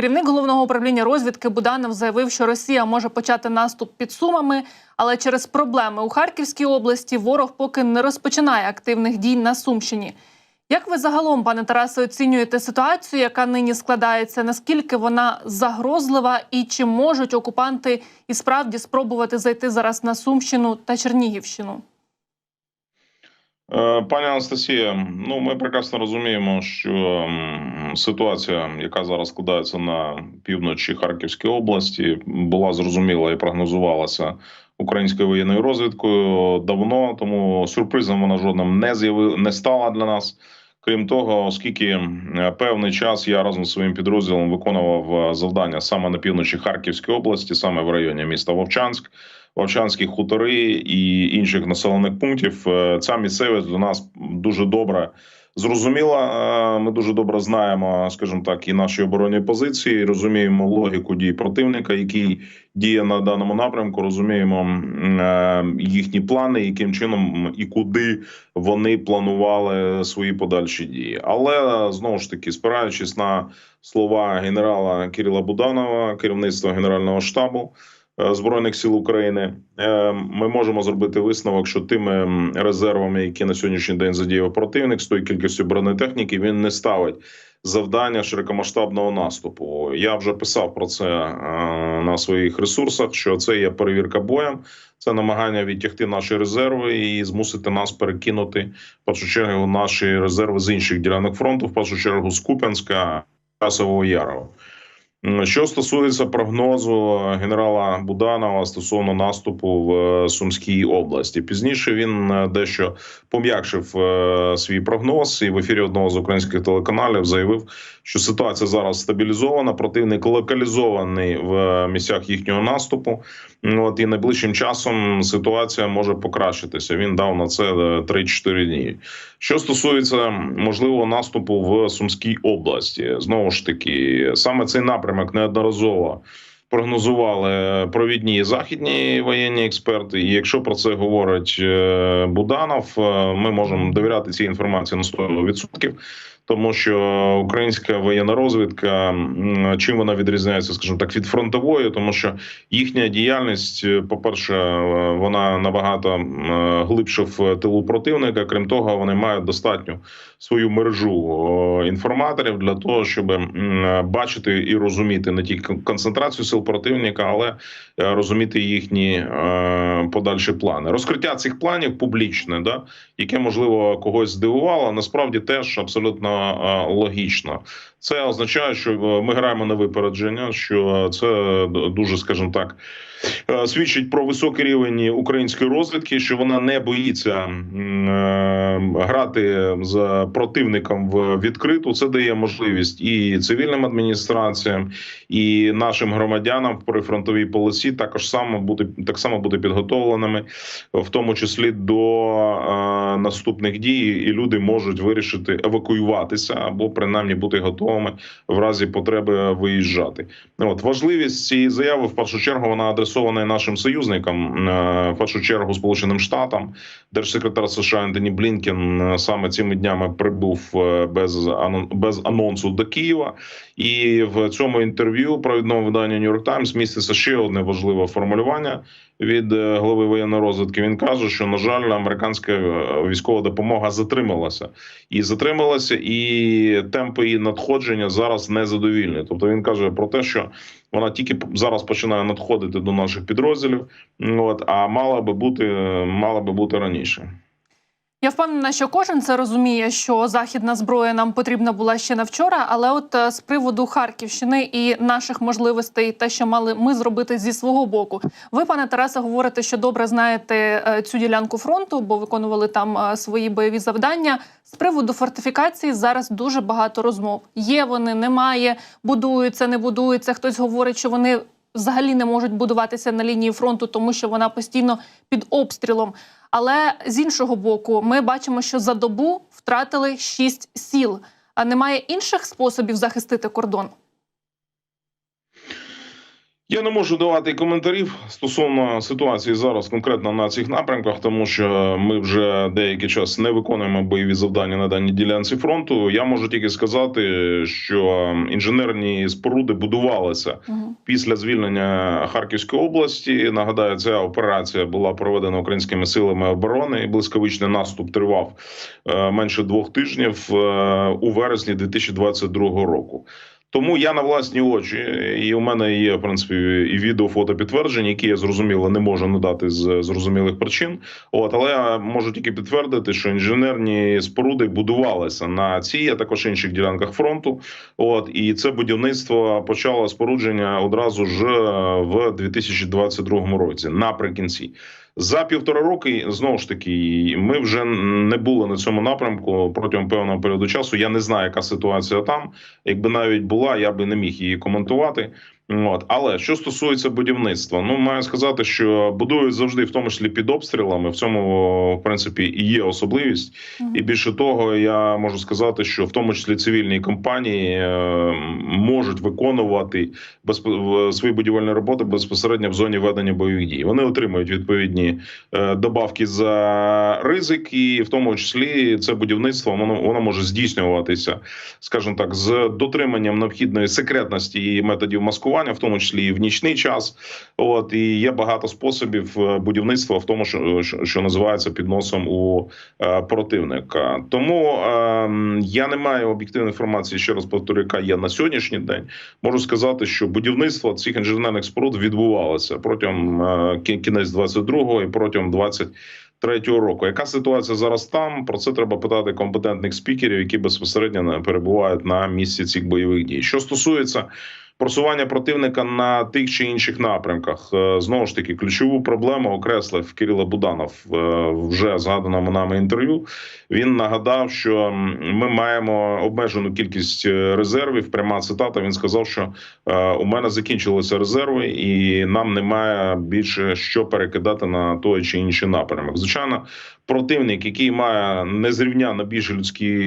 Керівник головного управління розвідки Буданов заявив, що Росія може почати наступ під Сумами, але через проблеми у Харківській області ворог поки не розпочинає активних дій на Сумщині. Як ви загалом, пане Тарасе, оцінюєте ситуацію, яка нині складається? Наскільки вона загрозлива, і чи можуть окупанти і справді спробувати зайти зараз на Сумщину та Чернігівщину? Е, Пані Анастасія, ну ми прекрасно розуміємо, що ситуація, яка зараз складається на півночі Харківської області, була зрозуміла і прогнозувалася українською воєнною розвідкою давно. Тому сюрпризом вона жодним не з'яви не стала для нас. Крім того, оскільки е, певний час я разом з своїм підрозділом виконував е, завдання саме на півночі Харківської області, саме в районі міста Вовчанськ. Вовчанські хутори і інших населених пунктів. Е, Ця місцевість для нас дуже добре зрозуміла. Е, Ми дуже добре знаємо, скажімо так, і наші оборонні позиції. Розуміємо логіку дій противника, який діє на даному напрямку. Розуміємо е, їхні плани, яким чином і куди вони планували свої подальші дії. Але знову ж таки, спираючись на слова генерала Кирила Буданова, керівництва генерального штабу. Е, Збройних сил України Е, ми можемо зробити висновок, що тими резервами, які на сьогоднішній день задіяв противник, з тою кількістю бронетехніки, він не ставить завдання широкомасштабного наступу. Я вже писав про це е, на своїх ресурсах. Що це є перевірка боєм, це намагання відтягти наші резерви і змусити нас перекинути в першу чергу наші резерви з інших ділянок фронту, в першу чергу з Куп'янська, Часового Ярова. Що стосується прогнозу генерала Буданова стосовно наступу в е, Сумській області, пізніше він е, дещо пом'якшив е, свій прогноз і в ефірі одного з українських телеканалів заявив, що ситуація зараз стабілізована. Противник локалізований в місцях їхнього наступу. От і найближчим часом ситуація може покращитися. Він дав на це е, 3-4 дні. Що стосується можливого наступу в Сумській області, знову ж таки, саме цей напрямок неодноразово прогнозували провідні західні воєнні експерти. І якщо про це говорить е, Буданов, е, ми можемо довіряти цій інформації на 100%. Тому що українська воєнна розвідка чим вона відрізняється, скажімо так, від фронтової, тому що їхня діяльність, е, по-перше, е, вона набагато е, глибше в тилу противника. Крім того, вони мають достатню свою мережу інформаторів для того, щоб бачити і розуміти не тільки концентрацію сил противника, але розуміти їхні подальші плани. Розкриття цих планів публічне, да, яке можливо когось здивувало, насправді теж абсолютно е, логічно. Це означає, що е, ми граємо на випередження, що це дуже, скажімо так, е, свідчить про високий рівень української розвідки, що вона не боїться е, грати з противником в відкриту. Це дає можливість і цивільним адміністраціям, і нашим громадянам в прифронтовій полосі також само бути так само бути підготовленими, в тому числі до е, наступних дій, і люди можуть вирішити евакуюватися або принаймні бути готовими в разі потреби виїжджати. От важливість цієї заяви в першу чергу вона адресована нашим союзникам, е, в першу чергу Сполученим Штатам. Держсекретар США Ентоні Блінкен е, саме цими днями прибув е, без без анонсу до Києва. І в цьому інтерв'ю видання New York Times міститься ще одне важливе формулювання від е, голови воєнної розвідки. Він каже, що на жаль, американська е, військова допомога затрималася і затрималася, і темпи її надходження зараз незадовільні. Тобто він каже про те, що вона тільки зараз починає надходити до наших підрозділів. От а мала би бути мала би бути раніше. Я впевнена, що кожен це розуміє, що західна зброя нам потрібна була ще на вчора. Але от е, з приводу Харківщини і наших можливостей, те, що мали ми зробити зі свого боку, ви, пане Тарасе, говорите, що добре знаєте е, цю ділянку фронту, бо виконували там е, свої бойові завдання. З приводу фортифікації зараз дуже багато розмов. Є вони, немає, будуються, не будуються. Хтось говорить, що вони взагалі не можуть будуватися на лінії фронту, тому що вона постійно під обстрілом. Але з іншого боку, ми бачимо, що за добу втратили шість сіл. А немає інших способів захистити кордон. Я не можу давати коментарів стосовно ситуації зараз конкретно на цих напрямках, тому що ми вже деякий час не виконуємо бойові завдання на даній ділянці фронту. Я можу тільки сказати, що інженерні споруди будувалися після звільнення Харківської області. Нагадаю, ця операція була проведена українськими силами оборони. і Блискавичний наступ тривав е, менше двох тижнів е, у вересні 2022 року. Тому я на власні очі, і у мене є в принципі і відео, фото підтвердження, які я зрозуміло не можу надати з зрозумілих причин. От але я можу тільки підтвердити, що інженерні споруди будувалися на цій, а також інших ділянках фронту. От і це будівництво почало спорудження одразу ж е, в 2022 році, наприкінці. За півтора роки знову ж таки ми вже не були на цьому напрямку протягом певного періоду часу. Я не знаю, яка ситуація там. Якби навіть була, я би не міг її коментувати. От але що стосується будівництва, ну маю сказати, що будують завжди, в тому числі під обстрілами. В цьому в принципі і є особливість. Мгм. І більше того, я можу сказати, що в тому числі цивільні компанії е, можуть виконувати безп- свої будівельні роботи безпосередньо в зоні ведення бойових дій. Вони отримують відповідні е, добавки за ризик, і в тому числі це будівництво воно, воно може здійснюватися, скажімо так, з дотриманням необхідної секретності і методів маскування, в тому числі і в нічний час. От і є багато способів е, будівництва, в тому, що, що, називається під носом у е, противника. Тому е, я не маю об'єктивної інформації, ще раз повторю, яка є на сьогоднішній день. Можу сказати, що будівництво цих інженерних споруд відбувалося протягом е, кі- кінець 22-го і протягом 23-го року. Яка ситуація зараз там? Про це треба питати компетентних спікерів, які безпосередньо перебувають на місці цих бойових дій. Що стосується просування противника на тих чи інших напрямках, е, знову ж таки, ключову проблему окреслив Кирило Буданов е, вже згаданому нами інтерв'ю. Він нагадав, що ми маємо обмежену кількість е, резервів. Пряма цитата. Він сказав, що у мене закінчилися резерви, і нам немає більше що перекидати на той чи інший напрямок. Звичайно, противник, який має незрівняно більше людські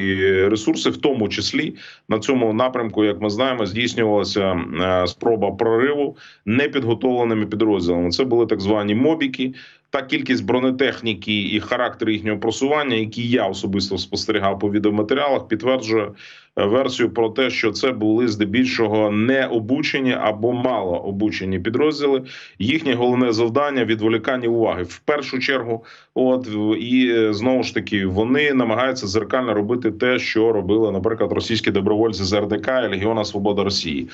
ресурси, в тому числі на цьому напрямку, як ми знаємо, здійснювалася е, спроба прориву непідготовленими підрозділами. Це були так звані мобіки. Та кількість бронетехніки і характер їхнього просування, які я особисто спостерігав по відеоматеріалах, підтверджує версію про те, що це були здебільшого не обучені або мало обучені підрозділи. Їхнє головне завдання відволікання уваги в першу чергу. От і е, знову ж таки вони намагаються зеркально робити те, що робили, наприклад, російські добровольці з РДК і Легіона Свобода Росії,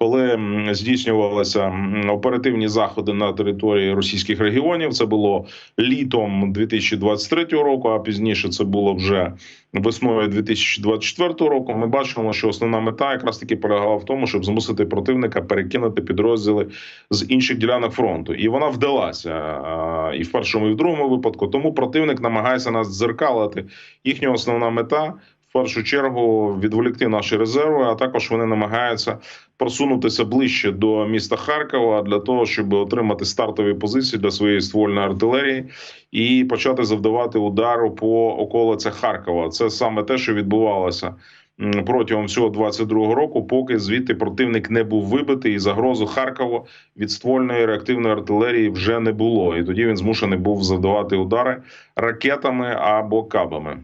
коли здійснювалися оперативні заходи на території російських регіонів. Це було літом 2023 року, а пізніше це було вже весною 2024 року. Ми бачимо, що основна мета якраз таки полягала в тому, щоб змусити противника перекинути підрозділи з інших ділянок фронту, і вона вдалася і в першому, і в другому випадку. Тому противник намагається нас дзеркалити. Їхня основна мета. В першу чергу відволікти наші резерви, а також вони намагаються просунутися ближче до міста Харкова для того, щоб отримати стартові позиції для своєї ствольної артилерії і почати завдавати удару по околицях Харкова. Це саме те, що відбувалося протягом всього 22-го року, поки звідти противник не був вибитий, і загрозу Харкова від ствольної реактивної артилерії вже не було. І тоді він змушений був завдавати удари ракетами або кабами.